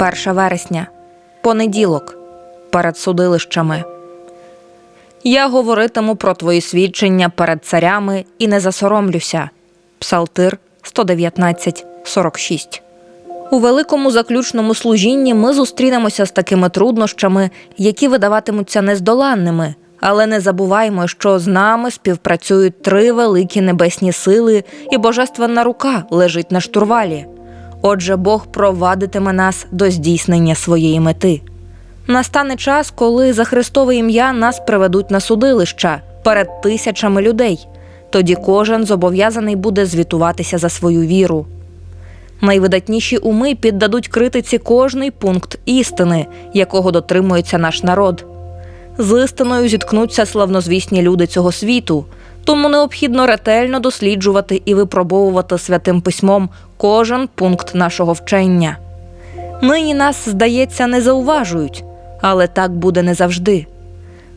1 вересня, понеділок, перед судилищами. Я говоритиму про твої свідчення перед царями і не засоромлюся. Псалтир 119, 46. У великому заключному служінні ми зустрінемося з такими труднощами, які видаватимуться нездоланними, але не забуваймо, що з нами співпрацюють три великі небесні сили, і божественна рука лежить на штурвалі. Отже, Бог провадитиме нас до здійснення своєї мети. Настане час, коли за Христове ім'я нас приведуть на судилища перед тисячами людей. Тоді кожен зобов'язаний буде звітуватися за свою віру. Найвидатніші уми піддадуть критиці кожний пункт істини, якого дотримується наш народ. З істиною зіткнуться славнозвісні люди цього світу, тому необхідно ретельно досліджувати і випробовувати святим письмом кожен пункт нашого вчення. Нині нас, здається, не зауважують, але так буде не завжди.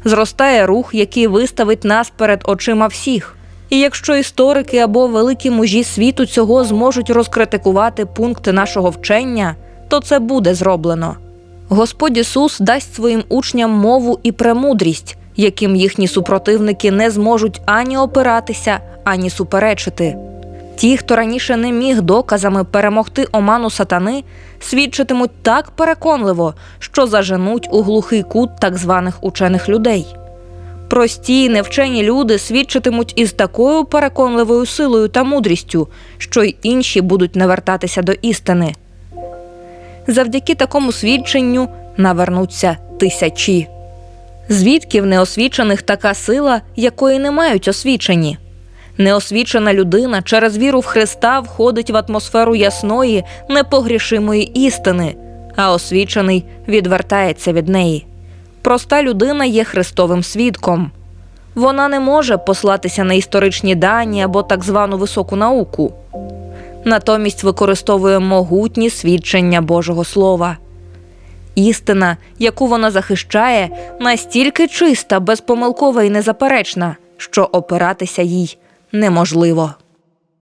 Зростає рух, який виставить нас перед очима всіх. І якщо історики або великі мужі світу цього зможуть розкритикувати пункти нашого вчення, то це буде зроблено. Господь Ісус дасть своїм учням мову і премудрість, яким їхні супротивники не зможуть ані опиратися, ані суперечити. Ті, хто раніше не міг доказами перемогти оману сатани, свідчитимуть так переконливо, що заженуть у глухий кут так званих учених людей. Прості, невчені люди свідчитимуть із такою переконливою силою та мудрістю, що й інші будуть навертатися до істини. Завдяки такому свідченню навернуться тисячі. Звідки в неосвічених така сила, якої не мають освічені? Неосвічена людина через віру в Христа входить в атмосферу ясної, непогрішимої істини, а освічений відвертається від неї. Проста людина є Христовим свідком. Вона не може послатися на історичні дані або так звану високу науку. Натомість використовує могутні свідчення Божого Слова. Істина, яку вона захищає, настільки чиста, безпомилкова і незаперечна, що опиратися їй неможливо.